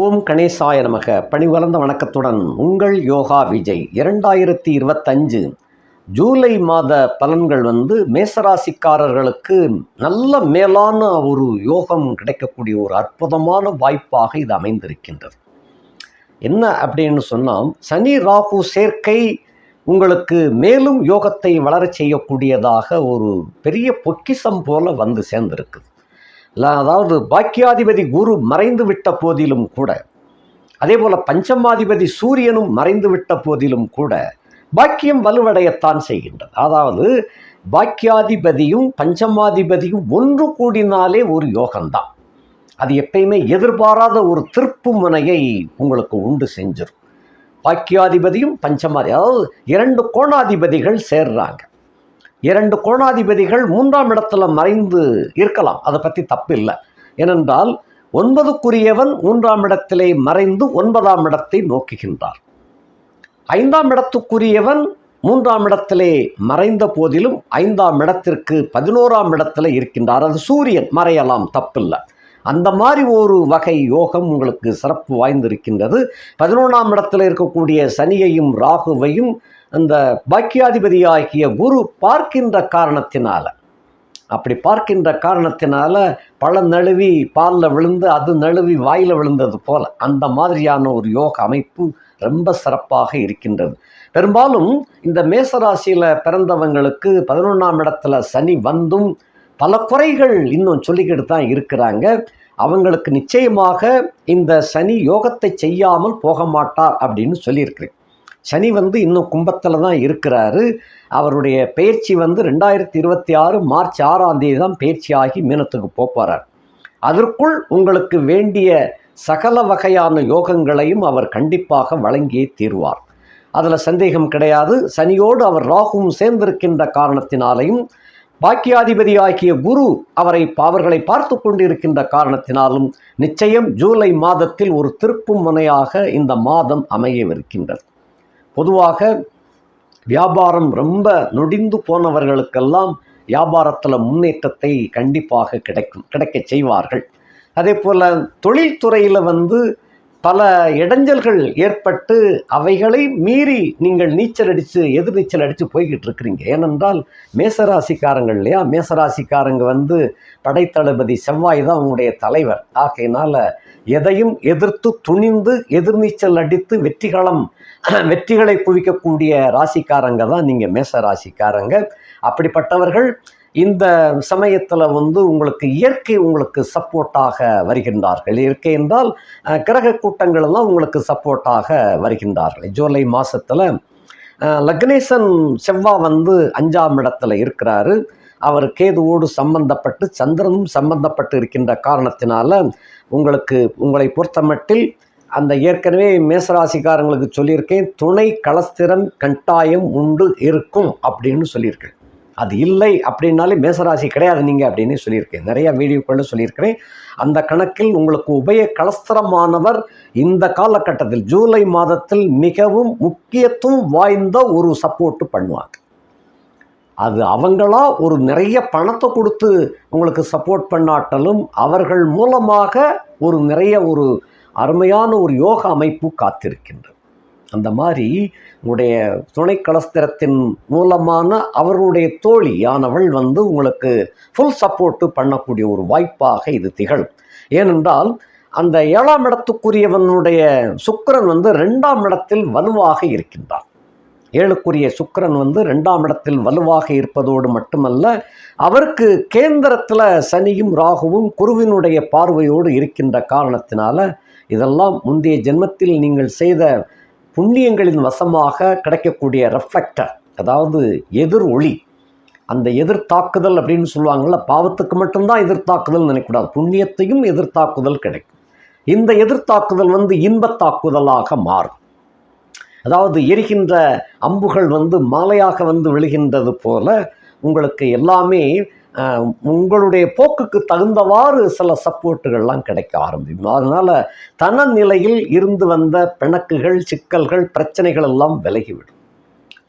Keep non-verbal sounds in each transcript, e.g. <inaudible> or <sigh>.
ஓம் கணேசாய நமக. பணிவளர்ந்த வணக்கத்துடன் உங்கள் யோகா விஜய். இரண்டாயிரத்தி இருபத்தஞ்சு ஜூலை மாத பலன்கள் வந்து மேசராசிக்காரர்களுக்கு நல்ல மேலான ஒரு யோகம் கிடைக்கக்கூடிய ஒரு அற்புதமான வாய்ப்பாக இது அமைந்திருக்கின்றது. என்ன அப்படின்னு சொன்னால் சனி ராகு சேர்க்கை உங்களுக்கு மேலும் யோகத்தை வளரச் செய்யக்கூடியதாக ஒரு பெரிய பொக்கிஷம் போல வந்து சேர்ந்திருக்குது. அதாவது பாக்கியாதிபதி குரு மறைந்து விட்ட போதிலும் கூட அதே போல் பஞ்சமாதிபதி சூரியனும் மறைந்து விட்ட போதிலும் கூட பாக்கியம் வலுவடையத்தான் செய்கின்றது. அதாவது பாக்கியாதிபதியும் பஞ்சமாதிபதியும் ஒன்று கூடினாலே ஒரு யோகம்தான். அது எப்பயுமே எதிர்பாராத ஒரு திருப்பு முனையை உங்களுக்கு உண்டு செஞ்சிடும் பாக்கியாதிபதியும் பஞ்சமாதி அதாவது இரண்டு கோணாதிபதிகள் சேர்றாங்க. இரண்டு கோணாதிபதிகள் மூன்றாம் இடத்துல மறைந்து இருக்கலாம். அதை பற்றி தப்பில்லை. ஏனென்றால் ஒன்பதுக்குரியவன் மூன்றாம் இடத்திலே மறைந்து ஒன்பதாம் இடத்தை நோக்குகின்றார். ஐந்தாம் இடத்துக்குரியவன் மூன்றாம் இடத்திலே மறைந்த போதிலும் ஐந்தாம் இடத்திற்கு பதினோராம் இடத்துல இருக்கின்றார். அது சூரியன் மறையலாம் தப்பில்லை. அந்த மாதிரி ஒரு வகை யோகம் உங்களுக்கு சிறப்பு வாய்ந்திருக்கின்றது. பதினொன்றாம் இடத்தில் இருக்கக்கூடிய சனியையும் ராகுவையும் அந்த பாக்கியாதிபதியாகிய குரு பார்க்கின்ற காரணத்தினால. அப்படி பார்க்கின்ற காரணத்தினால பழம் நழுவி பாலில் விழுந்து அது நழுவி வாயில் விழுந்தது போல் அந்த மாதிரியான ஒரு யோக அமைப்பு ரொம்ப சிறப்பாக இருக்கின்றது. பெரும்பாலும் இந்த மேசராசியில் பிறந்தவங்களுக்கு பதினொன்றாம் இடத்துல சனி வந்தும் பல குறைகள் இன்னும் சொல்லிக்கிட்டு தான் இருக்கிறாங்க. அவங்களுக்கு நிச்சயமாக இந்த சனி யோகத்தை செய்யாமல் போக மாட்டார் அப்படின்னு சொல்லியிருக்கிறேன். சனி வந்து இன்னும் கும்பத்தில் தான் இருக்கிறாரு. அவருடைய பயிற்சி வந்து ரெண்டாயிரத்தி இருபத்தி ஆறு மார்ச் ஆறாம் தேதி தான் பயிற்சியாகி மீனத்துக்கு போப்பாரார் அதற்குள் உங்களுக்கு வேண்டிய சகல வகையான யோகங்களையும் அவர் கண்டிப்பாக வழங்கியே தீர்வார். அதில் சந்தேகம் கிடையாது. சனியோடு அவர் ராகுவும் சேர்ந்திருக்கின்ற காரணத்தினாலையும் பாக்கியாதிபதியாகிய குரு அவரை அவர்களை பார்த்து கொண்டிருக்கின்ற காரணத்தினாலும் நிச்சயம் ஜூலை மாதத்தில் ஒரு திருப்பும் முனையாக இந்த மாதம் அமையவிருக்கின்றது. பொதுவாக வியாபாரம் ரொம்ப நொடிந்து போனவர்களுக்கெல்லாம் வியாபாரத்தில் முன்னேற்றத்தை கண்டிப்பாக கிடைக்கும் கிடைக்கச் செய்வார்கள். அதே போல் தொழில்துறையில் வந்து பல இடைஞ்சல்கள் ஏற்பட்டு அவைகளை மீறி நீங்கள் நீச்சல் அடித்து எதிர்நீச்சல் அடித்து போய்கிட்டு இருக்கிறீங்க. ஏனென்றால் மேசராசிக்காரங்கள் இல்லையா? மேசராசிக்காரங்க வந்து படைத்தளபதி செவ்வாய் தான் உங்களுடைய தலைவர். ஆகையினால் எதையும் எதிர்த்து துணிந்து எதிர்நீச்சல் அடித்து வெற்றிகளம் <clears throat> வெற்றிகளை குவிக்கக்கூடிய ராசிக்காரங்க தான் நீங்கள் மேச ராசிக்காரங்க அப்படிப்பட்டவர்கள் இந்த சமயத்தில் வந்து உங்களுக்கு இயற்கை உங்களுக்கு சப்போர்ட்டாக வருகின்றார்கள். இயற்கை என்றால் கிரக கூட்டங்கள் எல்லாம் உங்களுக்கு சப்போர்ட்டாக வருகின்றார்கள். ஜூலை மாதத்தில் லக்னேசன் செவ்வா வந்து அஞ்சாம் இடத்துல இருக்கிறாரு. அவர் கேதுவோடு சம்பந்தப்பட்டு சந்திரனும் சம்பந்தப்பட்டு இருக்கின்ற காரணத்தினால உங்களுக்கு உங்களை பொறுத்தமட்டில் அந்த ஏற்கனவே மேசராசிக்காரங்களுக்கு சொல்லியிருக்கேன் துணை கலஸ்திரன் கட்டாயம் உண்டு இருக்கும் அப்படின்னு சொல்லியிருக்கேன். அது இல்லை அப்படின்னாலே மேசராசி கிடையாது நீங்கள் அப்படின்னு சொல்லியிருக்கேன். நிறைய வீடியோக்களில் சொல்லியிருக்கிறேன். அந்த கணக்கில் உங்களுக்கு உபய கலஸ்திரமானவர் இந்த காலகட்டத்தில் ஜூலை மாதத்தில் மிகவும் முக்கியத்துவம் வாய்ந்த ஒரு சப்போர்ட்டு பண்ணுவாங்க அது அவங்களா ஒரு நிறைய பணத்தை கொடுத்து உங்களுக்கு சப்போர்ட் பண்ணாட்டலும் அவர்கள் மூலமாக ஒரு நிறைய ஒரு அருமையான ஒரு யோக அமைப்பு காத்திருக்கின்றது. அந்த மாதிரி உங்களுடைய துணை கலஸ்திரத்தின் மூலமான அவருடைய தோழியானவள் வந்து உங்களுக்கு ஃபுல் சப்போர்ட்டு பண்ணக்கூடிய ஒரு வாய்ப்பாக இது திகழும். ஏனென்றால் அந்த ஏழாம் இடத்துக்குரியவனுடைய சுக்கரன் வந்து ரெண்டாம் இடத்தில் வலுவாக இருக்கின்றான். ஏழுக்குரிய சுக்கரன் வந்து ரெண்டாம் இடத்தில் வலுவாக இருப்பதோடு மட்டுமல்ல அவருக்கு கேந்திரத்தில் சனியும் ராகுவும் குருவினுடைய பார்வையோடு இருக்கின்ற காரணத்தினால இதெல்லாம் முந்தைய ஜென்மத்தில் நீங்கள் செய்த புண்ணியங்களின் வசமாக கிடைக்கக்கூடிய ரெஃப்ளெக்டர் அதாவது எதிர் ஒளி அந்த எதிர்த்தாக்குதல் அப்படின்னு சொல்லுவாங்கள்ல பாவத்துக்கு மட்டும்தான் எதிர்த்தாக்குதல் நினைக்கக்கூடாது. புண்ணியத்தையும் எதிர்த்தாக்குதல் கிடைக்கும். இந்த எதிர்த்தாக்குதல் வந்து இன்பத்தாக்குதலாக மாறும். அதாவது எரிகின்ற அம்புகள் வந்து மாலையாக வந்து விழுகின்றது போல உங்களுக்கு எல்லாமே உங்களுடைய போக்குக்கு தகுந்தவாறு சில சப்போர்ட்டுகள்லாம் கிடைக்க ஆரம்பிக்கும். அதனால் தனநிலையில் இருந்து வந்த பிணக்குகள் சிக்கல்கள் பிரச்சனைகள் எல்லாம் விலகிவிடும்.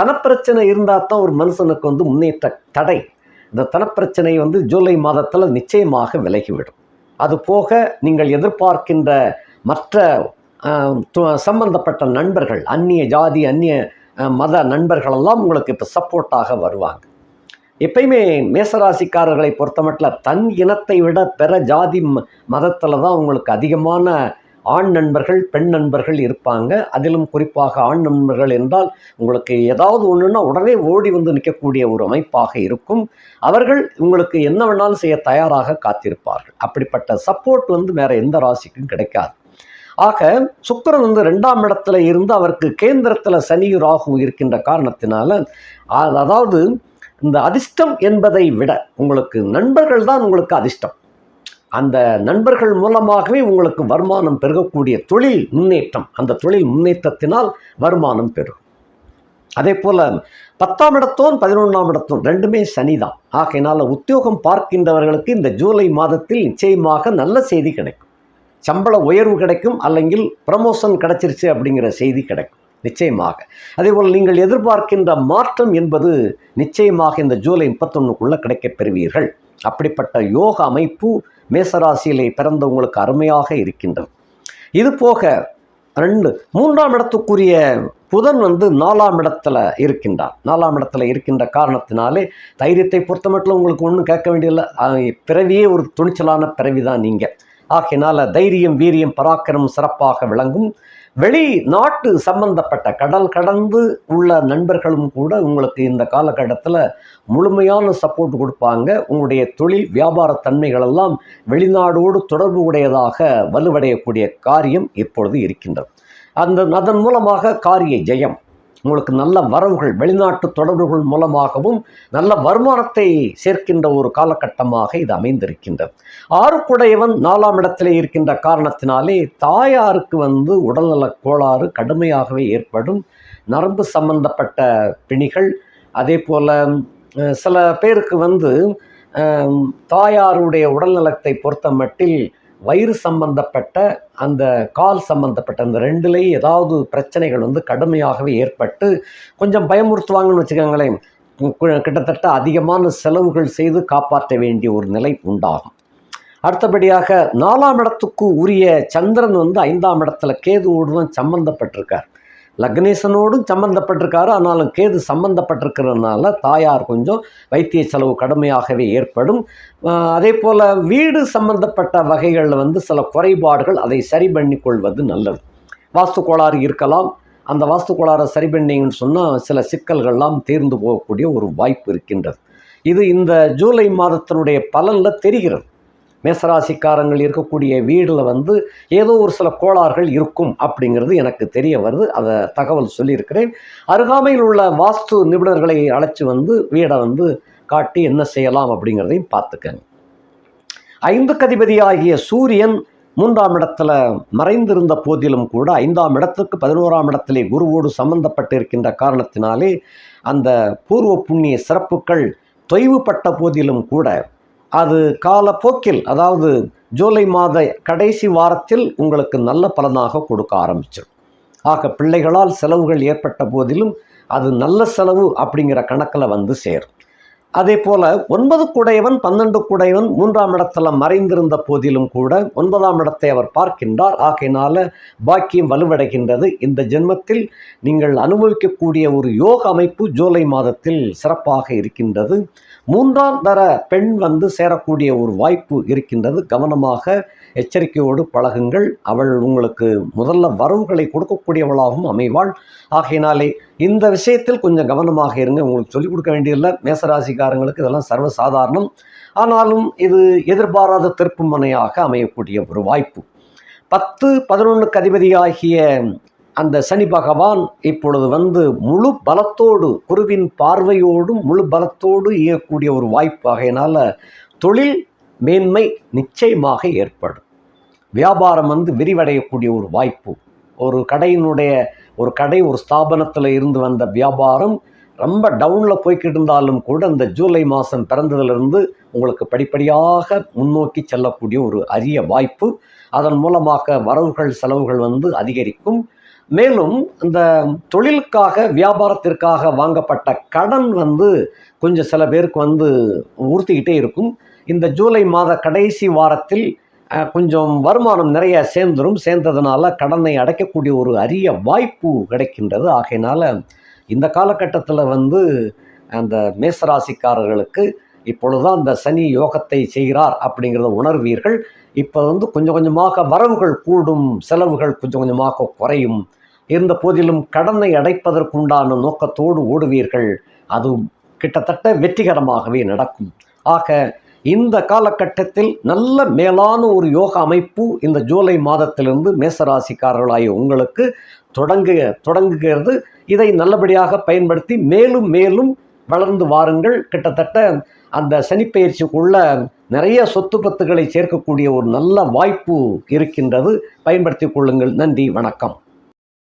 தனப்பிரச்சனை இருந்தால் தான் ஒரு மனுஷனுக்கு வந்து முன்னேற்ற தடை. இந்த தனப்பிரச்சனை வந்து ஜூலை மாதத்தில் நிச்சயமாக விலகிவிடும். அது போக நீங்கள் எதிர்பார்க்கின்ற மற்ற து- சம்பந்தப்பட்ட நண்பர்கள் அந்நிய ஜாதி அந்நிய மத நண்பர்களெல்லாம் உங்களுக்கு இப்போ சப்போர்ட்டாக வருவாங்க. எப்பயுமே மேசராசிக்காரர்களை பொறுத்தமட்டில் தன் இனத்தை விட பிற ஜாதி ம மதத்தில் தான் உங்களுக்கு அதிகமான ஆண் நண்பர்கள் பெண் நண்பர்கள் இருப்பாங்க. அதிலும் குறிப்பாக ஆண் நண்பர்கள் என்றால் உங்களுக்கு ஏதாவது ஒன்றுன்னா உடனே ஓடி வந்து நிற்கக்கூடிய ஒரு அமைப்பாக இருக்கும். அவர்கள் உங்களுக்கு என்ன வேணாலும் செய்ய தயாராக காத்திருப்பார்கள். அப்படிப்பட்ட சப்போர்ட் வந்து வேறு எந்த ராசிக்கும் கிடைக்காது. ஆக சுக்கரன் வந்து ரெண்டாம் இடத்துல இருந்து அவருக்கு கேந்திரத்தில் சனி ராகு இருக்கின்ற காரணத்தினால அதாவது இந்த அதிர்ஷ்டம் என்பதை விட உங்களுக்கு நண்பர்கள் தான் உங்களுக்கு அதிர்ஷ்டம். அந்த நண்பர்கள் மூலமாகவே உங்களுக்கு வருமானம் பெருகக்கூடிய தொழில் முன்னேற்றம். அந்த தொழில் முன்னேற்றத்தினால் வருமானம் பெறும் அதே போல் பத்தாம் இடத்தும் பதினொன்றாம் இடத்தோன் ரெண்டுமே சனிதான். ஆகையினால் உத்தியோகம் பார்க்கின்றவர்களுக்கு இந்த ஜூலை மாதத்தில் நிச்சயமாக நல்ல செய்தி கிடைக்கும். சம்பள உயர்வு கிடைக்கும் அல்லங்கில் ப்ரமோஷன் கிடைச்சிருச்சு அப்படிங்கிற செய்தி கிடைக்கும். நிச்சயமாக. அதேபோல் நீங்கள் எதிர்பார்க்கின்ற மாற்றம் என்பது நிச்சயமாக இந்த ஜூலை முப்பத்தொன்னுக்குள்ளே கிடைக்கப் பெறுவீர்கள். அப்படிப்பட்ட யோக அமைப்பு மேசராசியிலே பிறந்தவங்களுக்கு அருமையாக இருக்கின்றது. இது போக ரெண்டு மூன்றாம் இடத்துக்குரிய புதன் வந்து நாலாம் இடத்துல இருக்கின்றார். நாலாம் இடத்துல இருக்கின்ற காரணத்தினாலே தைரியத்தை பொறுத்தமட்டில் உங்களுக்கு ஒன்றும் கேட்க வேண்டியதில்லை. பிறவியே ஒரு துணிச்சலான பிறவி தான் நீங்கள் ஆகையினால் தைரியம் வீரியம் பராக்கிரமம் சிறப்பாக விளங்கும். வெளி நாட்டு சம்பந்தப்பட்ட கடல் கடந்து உள்ள நண்பர்களும் கூட உங்களுக்கு இந்த காலகட்டத்தில் முழுமையான சப்போர்ட் கொடுப்பாங்க. உங்களுடைய தொழில் வியாபார தன்மைகளெல்லாம் வெளிநாடோடு தொடர்பு உடையதாக வலுவடையக்கூடிய காரியம் இப்பொழுது இருக்கின்றது. அந்த அதன் மூலமாக காரிய ஜெயம் உங்களுக்கு நல்ல வரவுகள் வெளிநாட்டு தொடர்புகள் மூலமாகவும் நல்ல வருமானத்தை சேர்க்கின்ற ஒரு காலகட்டமாக இது அமைந்திருக்கின்றது. ஆறுக்குடையவன் நாலாம் இடத்திலே இருக்கின்ற காரணத்தினாலே தாயாருக்கு வந்து உடல்நலக் கோளாறு கடுமையாகவே ஏற்படும். நரம்பு சம்பந்தப்பட்ட பிணிகள் அதே போல் சில பேருக்கு வந்து தாயாருடைய உடல்நலத்தை பொறுத்த மட்டில் வயிறு சம்பந்தப்பட்ட அந்த கால் சம்மந்தப்பட்ட அந்த ரெண்டுலேயும் ஏதாவது பிரச்சனைகள் வந்து கடுமையாகவே ஏற்பட்டு கொஞ்சம் பயமுறுத்துவாங்கன்னு வச்சுக்கோங்களேன். கிட்டத்தட்ட அதிகமான செலவுகள் செய்து காப்பாற்ற வேண்டிய ஒரு நிலை உண்டாகும். அடுத்தபடியாக நாலாம் இடத்துக்கு உரிய சந்திரன் வந்து ஐந்தாம் இடத்துல கேதுவோடு தான் சம்பந்தப்பட்டிருக்கார். லக்னேசனோடும் சம்பந்தப்பட்டிருக்காரு. ஆனாலும் கேது சம்பந்தப்பட்டிருக்கிறதுனால தாயார் கொஞ்சம் வைத்திய செலவு கடுமையாகவே ஏற்படும். அதே போல் வீடு சம்பந்தப்பட்ட வகைகளில் வந்து சில குறைபாடுகள் அதை சரி பண்ணி கொள்வது நல்லது. வாஸ்து கோளாறு இருக்கலாம். அந்த வாஸ்து கோளாறை சரி பண்ணிங்கன்னு சொன்னால் சில சிக்கல்கள்லாம் தீர்ந்து போகக்கூடிய ஒரு வாய்ப்பு இருக்கின்றது. இது இந்த ஜூலை மாதத்தினுடைய பலனில் தெரிகிறது. மேசராசிக்காரங்கள் இருக்கக்கூடிய வீடில் வந்து ஏதோ ஒரு சில கோளாறுகள் இருக்கும் அப்படிங்கிறது எனக்கு தெரிய வருது. அதை தகவல் சொல்லியிருக்கிறேன். அருகாமையில் உள்ள வாஸ்து நிபுணர்களை அழைச்சி வந்து வீடை வந்து காட்டி என்ன செய்யலாம் அப்படிங்கிறதையும் பார்த்துக்கங்க. ஐந்து கதிபதியாகிய சூரியன் மூன்றாம் இடத்துல மறைந்திருந்த போதிலும் கூட ஐந்தாம் இடத்துக்கு பதினோராம் இடத்திலே குருவோடு சம்பந்தப்பட்டிருக்கின்ற காரணத்தினாலே அந்த பூர்வ புண்ணிய சிறப்புகள் தொய்வுபட்ட போதிலும் கூட அது காலப்போக்கில் அதாவது ஜூலை மாத கடைசி வாரத்தில் உங்களுக்கு நல்ல பலனாக கொடுக்க ஆரம்பிச்சிடும் ஆக பிள்ளைகளால் செலவுகள் ஏற்பட்ட போதிலும் அது நல்ல செலவு அப்படிங்கிற கணக்கில் வந்து சேரும். அதே போல ஒன்பது குடையவன் பன்னெண்டு குடையவன் மூன்றாம் இடத்துல மறைந்திருந்த போதிலும் கூட ஒன்பதாம் இடத்தை அவர் பார்க்கின்றார். ஆகையினால பாக்கியம் வலுவடைகின்றது. இந்த ஜென்மத்தில் நீங்கள் அனுபவிக்கக்கூடிய ஒரு யோக அமைப்பு ஜூலை மாதத்தில் சிறப்பாக இருக்கின்றது. மூன்றாம் தர பெண் வந்து சேரக்கூடிய ஒரு வாய்ப்பு இருக்கின்றது. கவனமாக எச்சரிக்கையோடு பழகுங்கள். அவள் உங்களுக்கு முதல்ல வரவுகளை கொடுக்கக்கூடியவளாகவும் அமைவாள். ஆகையினாலே இந்த விஷயத்தில் கொஞ்சம் கவனமாக இருங்க. உங்களுக்கு சொல்லிக் கொடுக்க வேண்டியதில்லை. மேசராசிக்காரங்களுக்கு இதெல்லாம் சர்வசாதாரணம். ஆனாலும் இது எதிர்பாராத திருப்பு முனையாக அமையக்கூடிய ஒரு வாய்ப்பு. பத்து பதினொன்றுக்கு அதிபதியாகிய அந்த சனி பகவான் இப்பொழுது வந்து முழு பலத்தோடு குருவின் பார்வையோடும் முழு பலத்தோடு இயக்கக்கூடிய ஒரு வாய்ப்பு. ஆகையினால் தொழில் மேன்மை நிச்சயமாக ஏற்படும். வியாபாரம் வந்து விரிவடையக்கூடிய ஒரு வாய்ப்பு. ஒரு கடையினுடைய ஒரு கடை ஒரு ஸ்தாபனத்தில் இருந்து வந்த வியாபாரம் ரொம்ப டவுனில் போய்கிட்டு இருந்தாலும் கூட இந்த ஜூலை மாதம் பிறந்ததுலேருந்து உங்களுக்கு படிப்படியாக முன்னோக்கி செல்லக்கூடிய ஒரு அரிய வாய்ப்பு. அதன் மூலமாக வரவுகள் செலவுகள் வந்து அதிகரிக்கும். மேலும் இந்த தொழிலுக்காக வியாபாரத்திற்காக வாங்கப்பட்ட கடன் வந்து கொஞ்சம் சில பேருக்கு வந்து உறுத்திக்கிட்டே இருக்கும். இந்த ஜூலை மாத கடைசி வாரத்தில் கொஞ்சம் வருமானம் நிறைய சேர்ந்துரும். சேர்ந்ததுனால கடனை அடைக்கக்கூடிய ஒரு அரிய வாய்ப்பு கிடைக்கின்றது. ஆகையினால இந்த காலகட்டத்தில் வந்து அந்த மேசராசிக்காரர்களுக்கு இப்பொழுதுதான் அந்த சனி யோகத்தை செய்கிறார் அப்படிங்கிறத உணர்வீர்கள். இப்போ வந்து கொஞ்சம் கொஞ்சமாக வரவுகள் கூடும் செலவுகள் கொஞ்சம் கொஞ்சமாக குறையும். இருந்த போதிலும் கடனை அடைப்பதற்குண்டான நோக்கத்தோடு ஓடுவீர்கள். அது கிட்டத்தட்ட வெற்றிகரமாகவே நடக்கும். ஆக இந்த காலகட்டத்தில் நல்ல மேலான ஒரு யோக அமைப்பு இந்த ஜூலை மாதத்திலிருந்து மேசராசிக்காரர்களாகிய உங்களுக்கு தொடங்கு தொடங்குகிறது. இதை நல்லபடியாக பயன்படுத்தி மேலும் மேலும் வளர்ந்து வாருங்கள். கிட்டத்தட்ட அந்த சனிப்பெயர்ச்சிக்குள்ள நிறைய சொத்து பத்துக்களை சேர்க்கக்கூடிய ஒரு நல்ல வாய்ப்பு இருக்கின்றது. பயன்படுத்தி கொள்ளுங்கள். நன்றி. வணக்கம்.